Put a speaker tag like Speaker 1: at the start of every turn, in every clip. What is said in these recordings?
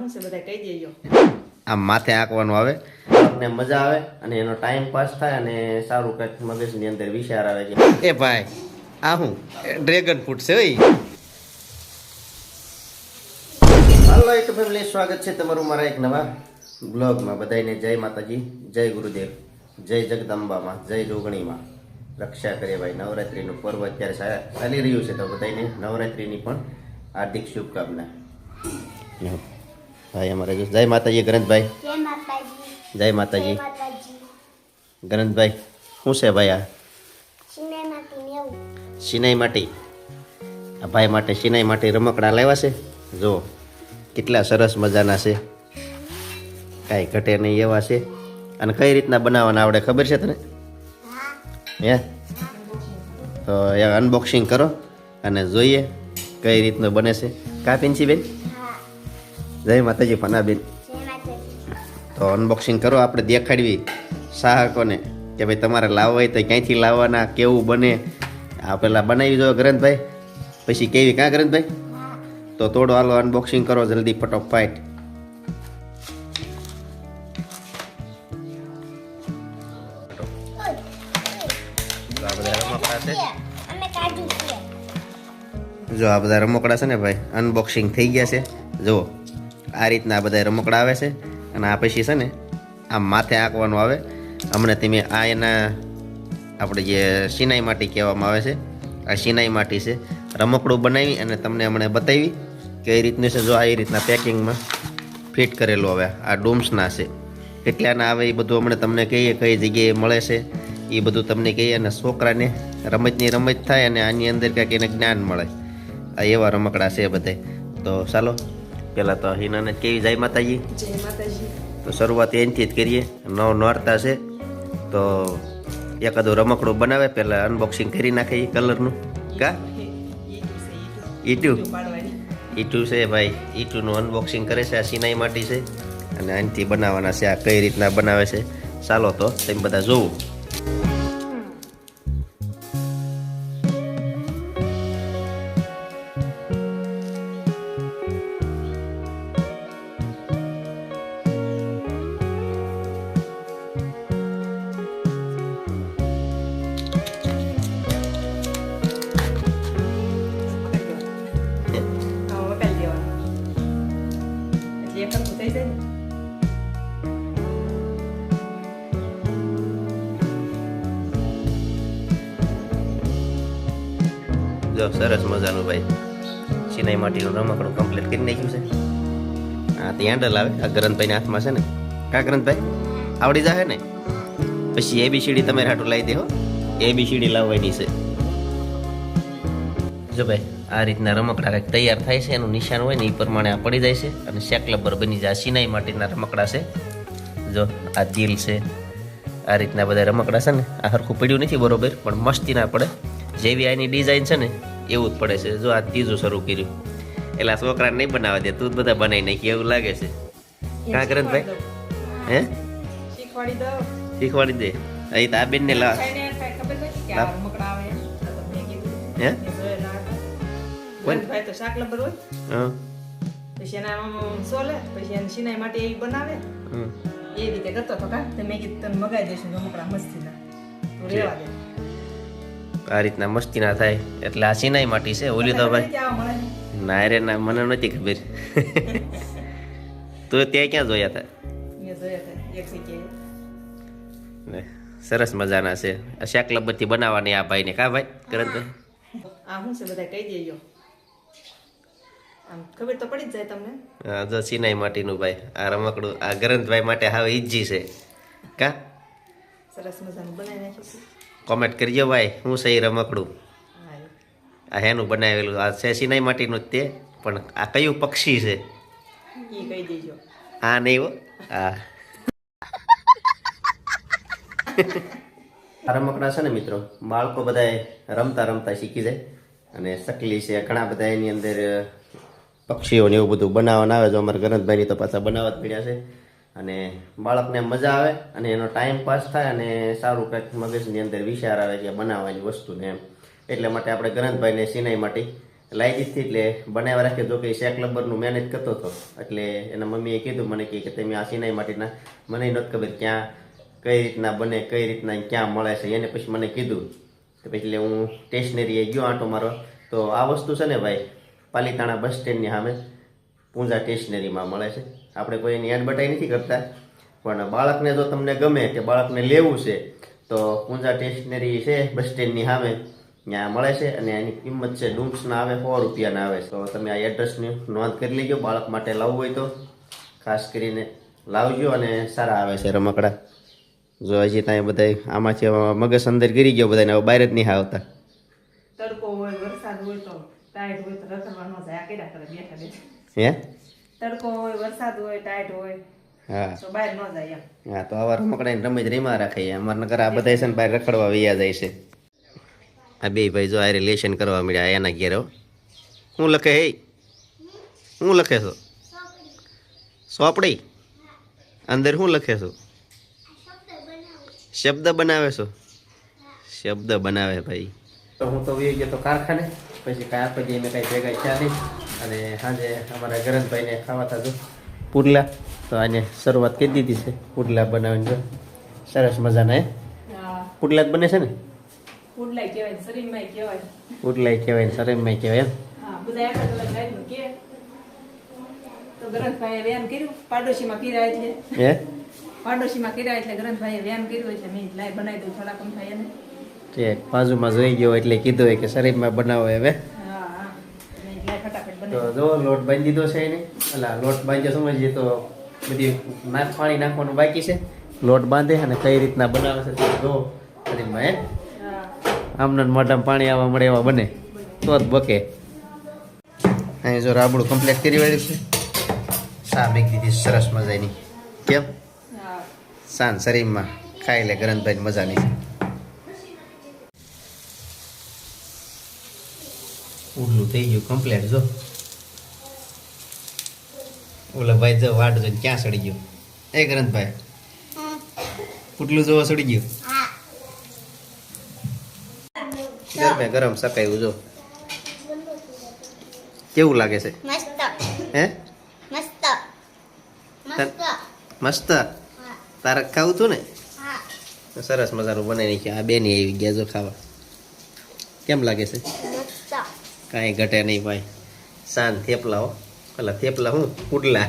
Speaker 1: શું છે બધા કહી દેજો.
Speaker 2: આમ માથે આંકવાનું આવે. આપણને મજા આવે અને એનો ટાઈમ પાસ થાય અને સારું કંઈક મગજની અંદર વિચાર આવે કે એ ભાઈ આ હું ડ્રેગન ફ્રૂટ છે ભાઈ હાલો એક ફેમિલી સ્વાગત છે તમારું મારા એક નવા બ્લોગમાં બધાને જય માતાજી જય ગુરુદેવ જય જગદંબામાં જય જોગણીમાં. રક્ષા કરે ભાઈ નવરાત્રિનું પર્વ અત્યારે ચાલી રહ્યું છે તો બધાને નવરાત્રિની પણ હાર્દિક શુભકામના. ભાઈ અમારે જો. જય માતાજી ગ્રંથભાઈ
Speaker 3: જય માતાજી.
Speaker 2: ગરંતભાઈ શું છે ભાઈ આ? સિનાઈ માટી આ ભાઈ માટે સિનાઈ માટી રમકડા લાવ્યા છે. જો કેટલા સરસ મજાના છે. કાંઈ ઘટે નહીં એવા છે. અને કઈ રીતના બનાવવાના આવડે ખબર છે તને?
Speaker 3: હે.
Speaker 2: તો એ અનબોક્સિંગ કરો અને જોઈએ કઈ રીતનું બને છે. કા બેન
Speaker 3: હા
Speaker 2: જય માતાજી ફનાબેન. તો અનબોક્સિંગ કરો આપણે દેખાડવી સાહકોને કે ભાઈ તમારે લાવવા હોય તો ક્યાંથી લાવવાના કેવું બને? આ પેલા બનાવી દો ગ્રંથભાઈ. પછી કેવી કાં ગ્રંથભાઈ? તો તોડો હાલો અનબોક્સિંગ કરો જલ્દી ફટોફટ. જો આ બધા રમકડા છે.
Speaker 3: અમે કાઢી છે
Speaker 2: જો આ બધા રમકડા છે ને ભાઈ અનબોક્સિંગ થઈ ગયા છે. જો આ રીતના આ બધા રમકડા આવે છે અને આ પછી છે ને આમ માથે આંકવાનું આવે. હમણાં તમે આ એના આપણે જે સિનાઈ માટી કહેવામાં આવે છે, આ સિનાઈ માટી છે, રમકડું બનાવી અને તમને હમણાં બતાવી કઈ રીતનું છે જો આ રીતના પેકિંગમાં ફિટ કરેલું હવે આ ડોમ્સના છે. કેટલાના આવે એ બધું હમણાં તમને કહીએ કઈ જગ્યાએ મળે છે, એ બધું તમને કહીએ અને છોકરાને રમતની રમત થાય અને આની અંદર કંઈક એને જ્ઞાન મળે. આ એવા રમકડા છે બધે તો ચાલો પહેલાં તો હિનાને કેવી જાય માતાજી?
Speaker 1: જય માતાજી.
Speaker 2: તો શરૂઆત એનથી જ કરીએ. નવ નોરતા છે. તો એકાદું રમકડું બનાવે પહેલાં અનબોક્સિંગ કરી નાખે એ કલરનું. કા? ઈટુ. ઈટુ છે ભાઈ. ઈટુનું અનબોક્સિંગ કરે છે આ સિનાઈ માટી છે. અને આનથી બનાવવાના છે આ કઈ રીતના બનાવે છે. ચાલો તો તમે બધા જોવું. જો સરસ મજાનું ભાઈ. સિનાઈ માટીનું રમકડું કમ્પ્લીટ કરી નાખ્યું છે. હા તે હેન્ડલ આવે, આ ગ્રંથભાઈના હાથમાં છે ને. કા ગ્રંથભાઈ? આવડી જાય ને? પછી એબીસીડી તમે હાટું લાવી દે હો. એબીસીડી લાવવાની છે. જો ભાઈ, આ રીતના રમકડા કંઈક તૈયાર થાય છે, એનું નિશાન હોય ને એ પ્રમાણે આ પડી જાય છે. અને શેક પર બની જાય સિનાઈ માટીના રમકડા છે. જો, આ દિલ છે. આ રીતના બધા રમકડા છે ને, આ હરખું પડ્યું નથી બરોબર, પણ મસ્તી ના પડે. જેવી આની ડિઝાઇન છે ને એવું જ પડે છે. જો આ ત્રીજું શરૂ કર્યું. એટલે છોકરાને નહીં બનાવવા દે તું જ બધા બનાવી નાખી એવું લાગે છે. કાં ભાઈ હે?
Speaker 1: શીખવાડી
Speaker 2: દે. અહીં તો આ બેનને લા હે?
Speaker 1: ભાઈ તો શાક લબર હોય.
Speaker 2: હા.
Speaker 1: પછી એના સોલે પછી એની સિનાઈ માટે એવી બનાવે. એ રીતે કરતો હતો કા? મેં કીધું તને મગાઈ દઈશું રમકડા મસ્તીના. તો રેવા દે.
Speaker 2: આ રીતના મસ્તી ના થાય. એટલે આ સિનાઈ માટી છે ઓલી તો ભાઈ.
Speaker 1: ને?
Speaker 2: રે ના મને નથી ખબર. તું ત્યાં ક્યાં જોયા હતા સરસ મજાના છે. આ શાક લબ્બરથી બનાવવાની આ ભાઈને કા ભાઈ? કરંતભાઈ
Speaker 1: આ શું છે બધા કહી દેજો. ખબર તો પડી જ જાય તમને.
Speaker 2: હા જો સિનાઈ માટીનું ભાઈ આ રમકડું આ ગ્રંથભાઈ માટે હવે ઈજી છે. કા?
Speaker 1: સરસ મજાનું બનાવી નાખ્યું
Speaker 2: કોમેન્ટ કરજો ભાઈ હું સહી રમકડું. આ હેનું બનાવેલું આ છે સિનાઈ માટીનું જ તે પણ આ કયું પક્ષી છે? આ નહીં હો હા આ રમકડા છે ને મિત્રો બાળકો બધાએ રમતા રમતા શીખી જાય. અને સકલી છે ઘણા બધા એની અંદર પક્ષીઓને એવું બધું બનાવવાના આવે છે. અમારા ગરજભાઈની તો પાછા બનાવવા જ પડ્યા છે. અને બાળકને મજા આવે અને એનો ટાઈમ પાસ થાય અને સારું કંઈક મગજની અંદર વિચાર આવે કે બનાવવાની વસ્તુને એમ. એટલા માટે આપણે ગ્રંથભાઈને સિનાઈ માટી લાવી દીધી એટલે બનાવ્યા રાખ્યો જો કે શેક લબ્બરનું મેનેજ કરતો હતો. એટલે એના મમ્મીએ કીધું મને કે તમે આ સિનાઈ માટીના, મને નથી ખબર ક્યાં, કઈ રીતના બને, કઈ રીતના ક્યાં મળે છે. એને પછી મને કીધું તો પછી હું સ્ટેશનરીએ ગયો આંટો મારવા. તો આ વસ્તુ છે ને ભાઈ, પાલીતાણા બસ સ્ટેન્ડની સામે પૂંજા સ્ટેશનરીમાં મળે છે. આપણે કોઈ એની એડવર્ટાઈઝ નથી કરતા. પણ બાળકને જો તમને ગમે કે બાળકને લેવું છે, તો પૂંજા સ્ટેશનરી છે, બસ સ્ટેન્ડની સામે ત્યાં મળે છે અને એની કિંમત છે ડુમ્સના આવે સો રૂપિયાના આવે. તો તમે આ એડ્રેસની નોંધ કરી લેજો, બાળક માટે લાવવું હોય તો. ખાસ કરીને લાવજો અને સારા આવે છે રમકડા. જો હજી ત્યાં બધા આમાંથી મગજ અંદર ગીરી ગયો બધાને હવે બહાર જ નહીં આવતા.
Speaker 1: તડકો હોય, વરસાદ હોય તો ટાઈટ હોય તો રખડવા જાય કેડા કરે, બેઠા બેઠા.
Speaker 2: હે?
Speaker 1: તડકો હોય વરસાદ હોય ટાઈટ હોય
Speaker 2: હા.
Speaker 1: તો બહાર ન જાય એમ.
Speaker 2: હા તો આવા રમકડાની રમત રીમાં રાખે અમારે નકર આ બધા છે ને બહાર રખડવા વૈયા જાય છે. આ બે ભાઈ જો આ રિલેશન કરવા મળ્યા એના ઘેર હું. લખે હે? હું લખે છો? સોપડી? અંદર શું લખે છો? શબ્દ બનાવે છો? શબ્દ બનાવે ભાઈ. તો હું તો ગયો તો કારખાને. પછી કાંઈ આપણે જઈને કાંઈ ભેગા થયા નહીં. અને સાંજે અમારા ગરજભાઈને ખાવા જો પુડલા તો આને શરૂઆત કરી દીધી છે. પુડલા બનાવીને જો. સરસ મજાના એ
Speaker 1: હા.
Speaker 2: પુડલા જ બને છે ને?
Speaker 1: પુડલાય કહેવાય શરીરમાં કહેવાય.
Speaker 2: પુડલાય કહેવાય શરીરમાં કહેવાય એમ?
Speaker 1: હા બધા એક જ અલગ કે. તો ગ્રંથભાઈએ વ્યાયામ કર્યું પાડોશીમાં કર્યા છે
Speaker 2: હે?
Speaker 1: પાડોશીમાં કર્યા એટલે ગ્રંથભાઈએ વ્યાયામ કર્યું એટલે મેં લાઈ બનાવી દઉં થોડા થાય એને.
Speaker 2: કે બાજુમાં જોઈ ગયો એટલે કીધું કે શરીરમાં બનાવો હવે
Speaker 1: હા હા મેં લાઈ ફટાફટ
Speaker 2: તો જો લોટ બાંધી દીધો છે એને. એટલે લોટ બાંધ્યો સમજીએ તો બધી નાખ પાણી નાખવાનું બાકી છે. લોટ બાંધે અને કઈ રીતના બનાવે છે જો શરીરમાં
Speaker 1: મેં
Speaker 2: આમને મોઢામાં પાણી આવવા મળે એવા બને. તો જ બકે. અહીં જો રાબડું કમ્પ્લીટ કરી વાળ્યું છે. સા દીધી સરસ મજાની. કેમ? સાન શરીરમાં ખાઈ લે ગ્રંથભાઈ મજાની. ઉડલું થઈ ગયું કમ્પ્લીટ જો. ઓલા ભાઈ જો વાટ જોઈને ક્યાં સડી ગયું? એ ગ્રંથભાઈ પુટલું જોવા સડી ગયું? ગરમે ગરમ સકાયું જો. કેવું લાગે છે?
Speaker 3: મસ્ત.
Speaker 2: હે?
Speaker 3: મસ્ત. મસ્ત.
Speaker 2: મસ્ત? તારે ખાવું તું ને? સરસ મજાનું બનાવી નાખ્યું આ બેની આવી ગયા જો ખાવા. કેમ લાગે છે?
Speaker 3: મસ્ત.
Speaker 2: કાંઈ ઘટે નહીં ભાઈ. સાંજ થેપલા હો. પેલા થેપલા હું? પુડલા.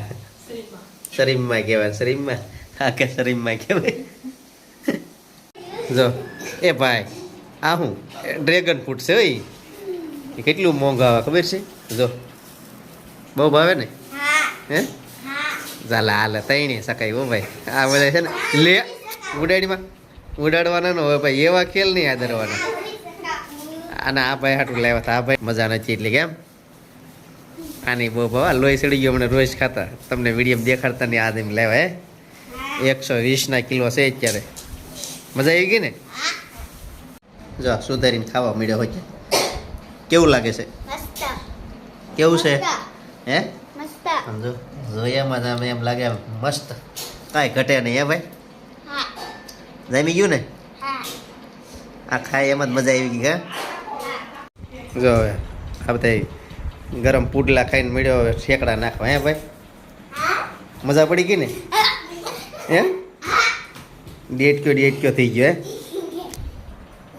Speaker 1: શરીરમાં
Speaker 2: કહેવાય શરીમમાં હા, કે શરીમમાં કહેવાય. જો, એ ભાઈ, આ હું? ડ્રેગન ફ્રૂટ છે ભાઈ એ કેટલું મોંઘા આવે, ખબર છે? જો. બહુ ભાવે ને?
Speaker 3: હે?
Speaker 2: ચાલે હાલે તઈને શકાય હો ભાઈ. આ બધા છે ને, લે, ઉડાડીમાં. ઉડાડવાના ને હોય ભાઈ, એવા ખેલ નહીં આદરવાના. અને આ ભાઈ હાટું લાવ્યા હતા, આ ભાઈ મજા નથી એટલે કેમ આની બહુ ભાવ. લોહી ચડી ગયો મને રોજ ખાતા. તમને વીડિયો દેખાડતા ને આદમ લેવા હે? એકસો વીસના કિલો છે અત્યારે. મજા આવી ગઈ ને? જો સુધારીને ખાવા મળ્યો હોય કેવું લાગે છે? કેવું છે? હે? સમજો જોયામાં તમે એમ લાગે મસ્ત. કાંઈ ઘટે નહીં હે ભાઈ?
Speaker 3: જમી
Speaker 2: જામી ગયું ને? આ ખાય એમ જ મજા આવી ગઈ હા? જો હવે આ બધા ગરમ પુડલા ખાઈને મળ્યો શેકડા નાખવા. હે ભાઈ? મજા પડી ગઈ ને? હે? ડેટ કયો થઈ ગયો, હે?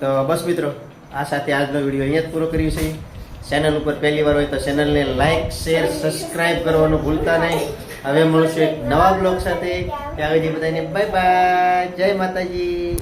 Speaker 2: તો બસ મિત્રો, આ સાથે આજનો વીડિયો અહીંયા જ પૂરો કર્યો છે. ચેનલ ઉપર પહેલી વાર હોય તો ચેનલને લાઇક શેર સબસ્ક્રાઈબ કરવાનું ભૂલતા નહીં. હવે મળશું એક નવા બ્લોગ સાથે. ત્યાં બધાને બાય બાય જય માતાજી.